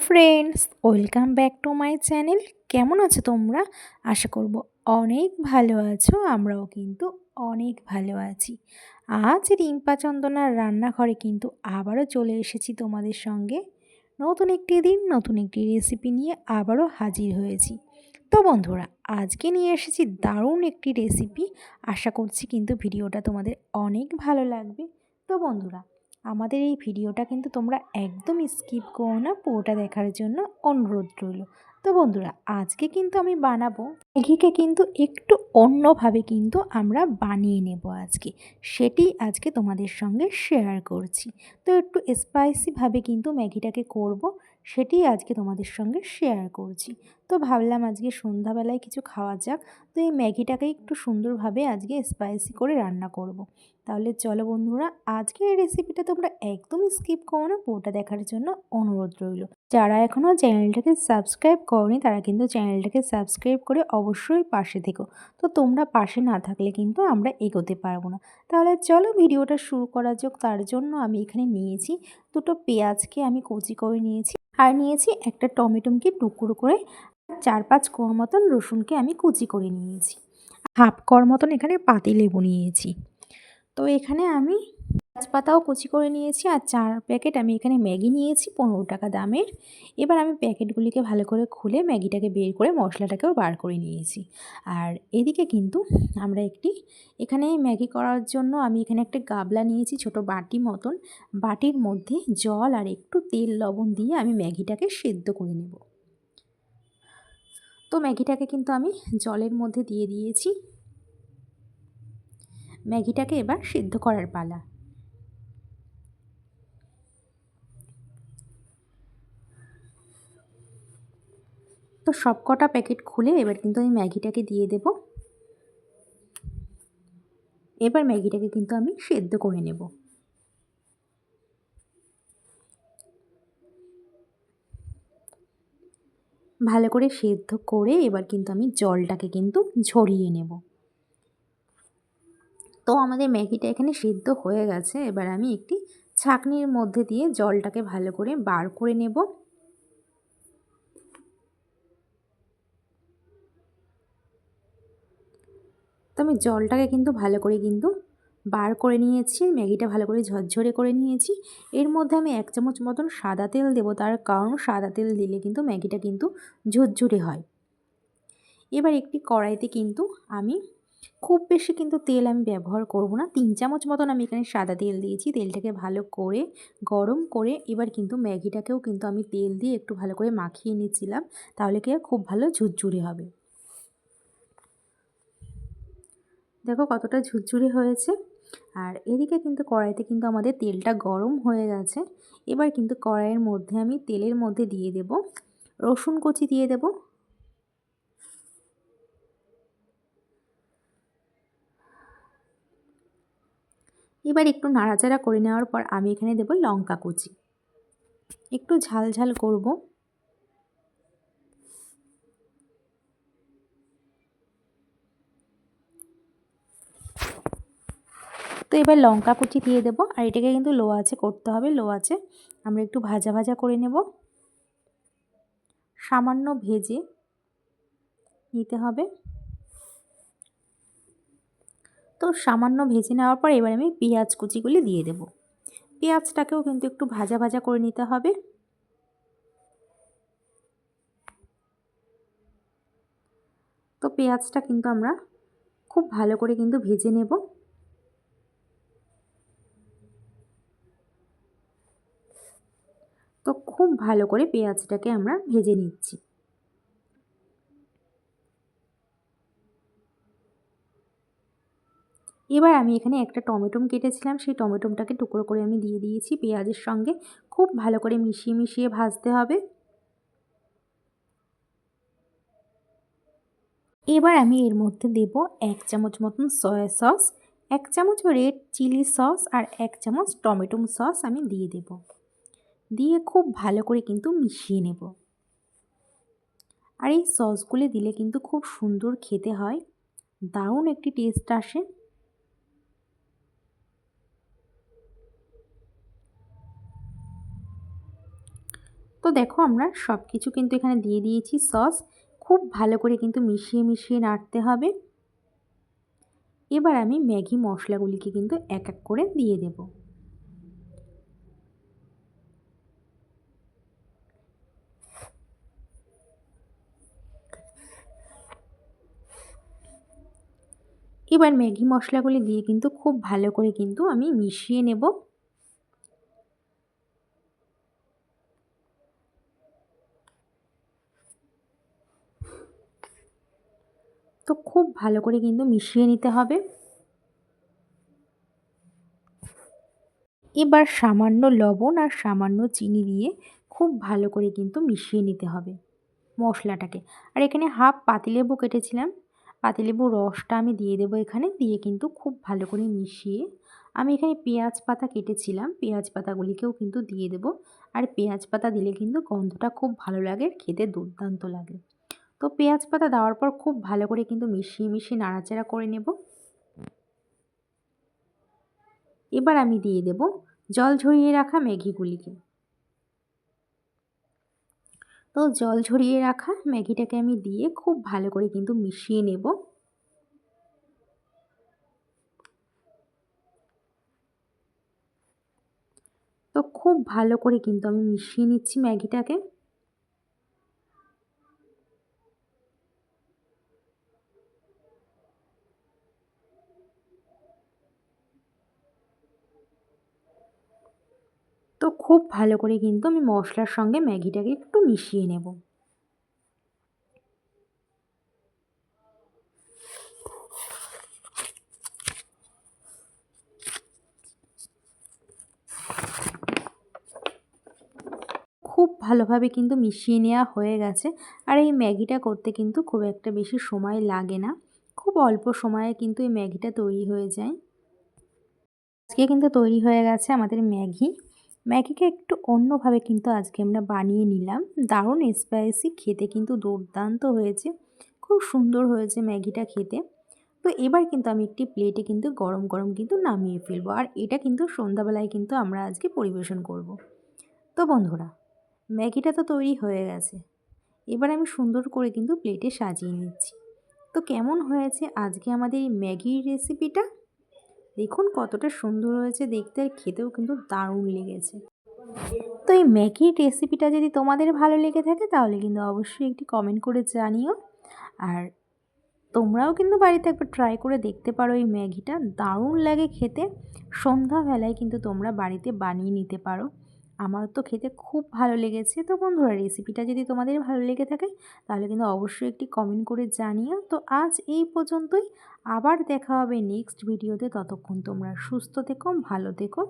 Friends welcome back to my channel কেমন আছো তোমরা? আশা করব অনেক ভালো আছো, আমরাও কিন্তু অনেক ভালো আছি। আজ রিম্পা চন্দনার রান্নাঘরে কিন্তু আবারও চলে এসেছি তোমাদের সঙ্গে। নতুন একটি দিন, নতুন একটি রেসিপি নিয়ে আবারও হাজির হয়েছি। তো বন্ধুরা, আজকে নিয়ে এসেছি দারুণ একটি রেসিপি আশা করছি কিন্তু ভিডিওটা তোমাদের অনেক ভালো লাগবে। তো বন্ধুরা আমাদের এই ভিডিওটা কিন্তু তোমরা একদম স্কিপ করো না পুরোটা দেখার জন্য অনুরোধ রইল। তো বন্ধুরা, আজকে কিন্তু আমি বানাবো ম্যাগিকে কিন্তু একটু অন্যভাবে কিন্তু আমরা বানিয়ে নেব আজকে। সেটি আজকে তোমাদের সঙ্গে শেয়ার করছি। তো একটু স্পাইসিভাবে কিন্তু ম্যাগিটাকে করব। সেটি আজকে তোমাদের সঙ্গে শেয়ার করছি। তো ভাবলাম আজকে সন্ধ্যাবেলায় কিছু খাওয়া যাক। তো এই ম্যাগিটাকে একটু সুন্দরভাবে আজকে স্পাইসি করে রান্না করব। তাহলে চলো বন্ধুরা আজকে এই রেসিপিটা তোমরা একদমই স্কিপ করো না। পুরোটা দেখার জন্য অনুরোধ রইল। যারা এখনও চ্যানেলটাকে সাবস্ক্রাইব করনি, তারা কিন্তু চ্যানেলটাকে সাবস্ক্রাইব করে অবশ্যই পাশে থেকো। তো তোমরা পাশে না থাকলে কিন্তু আমরা এগোতে পারব না। তাহলে চলো ভিডিওটা শুরু করা যাক। তার জন্য আমি এখানে নিয়েছি দুটো পেঁয়াজকে আমি কুচি করে নিয়েছি। আর নিয়েছি একটা টমেটোমকে টুকরো করে চার পাঁচ কোয়া মতন রসুনকে আমি কুচি করে নিয়েছি। হাফ কর মতন এখানে পাতি লেবু নিয়েছি। তো এখানে আমি তেজপাতাও কুচি করে নিয়েছি আর চার প্যাকেট আমি এখানে ম্যাগি নিয়েছি পনেরো টাকা দামের। এবার আমি প্যাকেটগুলিকে ভালো করে খুলে ম্যাগিটাকে বের করে মশলাটাকেও বার করে নিয়েছি। আর এদিকে কিন্তু আমরা একটি এখানে ম্যাগি করার জন্য আমি এখানে একটা গাবলা নিয়েছি ছোট বাটি মতন। বাটির মধ্যে জল আর একটু তেল লবণ দিয়ে আমি ম্যাগিটাকে সেদ্ধ করে নেব। তো ম্যাগিটাকে কিন্তু আমি জলের মধ্যে দিয়ে দিয়েছি। ম্যাগিটাকে এবার সিদ্ধ করার পালা। তো সব কটা প্যাকেট খুলে এবার কিন্তু আমি ম্যাগিটাকে দিয়ে দেব। এবার ম্যাগিটাকে কিন্তু আমি সেদ্ধ করে নেব। ভালো করে সেদ্ধ করে এবার কিন্তু আমি জলটাকে কিন্তু ঝরিয়ে নেব। তো আমাদের ম্যাগিটা এখানে সিদ্ধ হয়ে গেছে। এবার আমি একটি ছাকনির মধ্যে দিয়ে জলটাকে ভালো করে বার করে নেব। তো আমি জলটাকে কিন্তু ভালো করে কিন্তু বার করে নিয়েছি, ম্যাগিটা ভালো করে ঝরঝরে করে নিয়েছি। এর মধ্যে আমি এক চামচ মতন সাদা তেল দেবো, তার কারণ সাদা তেল দিলে কিন্তু ম্যাগিটা কিন্তু ঝরঝরে হয়। এবার একটি কড়াইতে কিন্তু আমি খুব বেশি কিন্তু তেল আমি ব্যবহার করব না, তিন চামচ মতন আমি এখানে সাদা তেল দিয়েছি, তেলটাকে ভালো করে গরম করে এবার কিন্তু ম্যাগিটাকেও কিন্তু আমি তেল দিয়ে একটু ভালো করে মাখিয়ে নিচ্ছিলাম, তাহলে কি খুব ভালো ঝুরঝুরে হবে। দেখো কতটা ঝুরঝুরে হয়েছে। আর এদিকে কিন্তু কড়াইতে কিন্তু আমাদের তেলটা গরম হয়ে গেছে। এবার কিন্তু কড়াইয়ের মধ্যে আমি তেলের মধ্যে দিয়ে দেব। রসুন কচি দিয়ে দেব। এবার একটু নাড়াচাড়া করে নেওয়ার পর আমি এখানে দেব লঙ্কা কুচি। একটু ঝাল ঝাল করব। তো এবার লঙ্কা কুচি দিয়ে দেবো, আর এটাকে কিন্তু লো আছে করতে হবে, লো আছে আমরা একটু ভাজা ভাজা করে নেব। সামান্য ভেজে নিতে হবে। তো সামান্য ভেজে নেওয়ার পর এবার আমি পেঁয়াজ কুচিগুলি দিয়ে দেব। পেঁয়াজটাকেও কিন্তু একটু ভাজা ভাজা করে নিতে হবে। তো পেঁয়াজটা কিন্তু আমরা খুব ভালো করে কিন্তু ভেজে নেব তো খুব ভালো করে পেঁয়াজটাকে আমরা ভেজে নিচ্ছি। এবার আমি এখানে একটা টমেটোম কেটেছিলাম, সেই টমেটোমটাকে টুকরো করে আমি দিয়ে দিয়েছি পেঁয়াজের সঙ্গে। খুব ভালো করে মিশিয়ে মিশিয়ে ভাজতে হবে। এবার আমি এর মধ্যে দেব এক চামচ মতন সয়া সস, এক চামচ রেড চিলি সস আর এক চামচ টমেটো সস আমি দিয়ে দেব। দিয়ে খুব ভালো করে কিন্তু মিশিয়ে নেব। আর এই সসগুলি দিলে কিন্তু খুব সুন্দর খেতে হয়। দারুণ একটি টেস্ট আসে। তো দেখো আমরা সব কিছু কিন্তু এখানে দিয়ে দিয়েছি সস। খুব ভালো করে কিন্তু মিশিয়ে মিশিয়ে নাড়তে হবে। এবার আমি ম্যাগি মশলাগুলিকে কিন্তু এক এক করে দিয়ে দেব। এবার ম্যাগি মশলাগুলি দিয়ে কিন্তু খুব ভালো করে কিন্তু আমি মিশিয়ে নেব। তো খুব ভালো করে কিন্তু মিশিয়ে নিতে হবে। এবার সামান্য লবণ আর সামান্য চিনি দিয়ে খুব ভালো করে কিন্তু মিশিয়ে নিতে হবে মশলাটাকে। আর এখানে হাফ পাতিলেবু কেটেছিলাম। পাতিলেবুর রসটা আমি দিয়ে দেবো এখানে। দিয়ে কিন্তু খুব ভালো করে মিশিয়ে আমি এখানে পেঁয়াজ পাতা কেটেছিলাম। পেঁয়াজ পাতাগুলিকেও কিন্তু দিয়ে দেবো। আর পেঁয়াজ পাতা দিলে কিন্তু গন্ধটা খুব ভালো লাগে খেতে দুর্দান্ত লাগে। তো পেঁয়াজ পাতা দেওয়ার পর খুব ভালো করে কিন্তু মিশিয়ে মিশিয়ে নাড়াচাড়া করে নেব। এবার আমি দিয়ে দেব জল ঝরিয়ে রাখা ম্যাগিগুলিকে। তো জল ঝরিয়ে রাখা ম্যাগিটাকে আমি দিয়ে খুব ভালো করে কিন্তু মিশিয়ে নেব। তো খুব ভালো করে কিন্তু আমি মিশিয়ে নিচ্ছি ম্যাগিটাকে। তো খুব ভালো করে কিন্তু আমি মশলার সঙ্গে ম্যাগিটাকে একটু মিশিয়ে নেব। খুব ভালোভাবে কিন্তু মিশিয়ে নেওয়া হয়ে গেছে। আর এই ম্যাগিটা করতে কিন্তু খুব একটা বেশি সময় লাগে না। খুব অল্প সময়ে কিন্তু এই ম্যাগিটা তৈরি হয়ে যায়। আজকে কিন্তু তৈরি হয়ে গেছে আমাদের ম্যাগি। ম্যাগিকে একটু অন্যভাবে কিন্তু আজকে আমরা বানিয়ে নিলাম। দারুণ স্পাইসি খেতে কিন্তু দুর্দান্ত হয়েছে। খুব সুন্দর হয়েছে ম্যাগিটা খেতে। তো এবার কিন্তু আমি একটি প্লেটে কিন্তু গরম গরম কিন্তু নামিয়ে ফেলব। আর এটা কিন্তু সন্ধ্যাবেলায় কিন্তু আমরা আজকে পরিবেশন করব। তো বন্ধুরা, ম্যাগিটা তো তৈরি হয়ে গেছে। এবার আমি সুন্দর করে কিন্তু প্লেটে সাজিয়ে নিচ্ছি। তো কেমন হয়েছে আজকে আমাদের এই ম্যাগির রেসিপিটা দেখুন কতটা সুন্দর হয়েছে, দেখতে আর খেতেও কিন্তু দারুণ লেগেছে। তো এই ম্যাগির রেসিপিটা যদি তোমাদের ভালো লেগে থাকে, তাহলে কিন্তু অবশ্যই একটি কমেন্ট করে জানিও। আর তোমরাও কিন্তু বাড়িতে একবার ট্রাই করে দেখতে পারো এই ম্যাগিটা, দারুণ লাগে খেতে। সন্ধ্যাবেলায় কিন্তু তোমরা বাড়িতে বানিয়ে নিতে পারো। আমার তো খেতে খুব ভালো লেগেছে। তো বন্ধুরা রেসিপিটা যদি তোমাদের ভালো লেগে থাকে, তাহলে কিন্তু অবশ্যই একটি কমেন্ট করে জানিও। তো আজ এই পর্যন্তই। আবার দেখা হবে নেক্সট ভিডিওতে ততক্ষণ তোমরা সুস্থ থেকো, ভালো থেকো।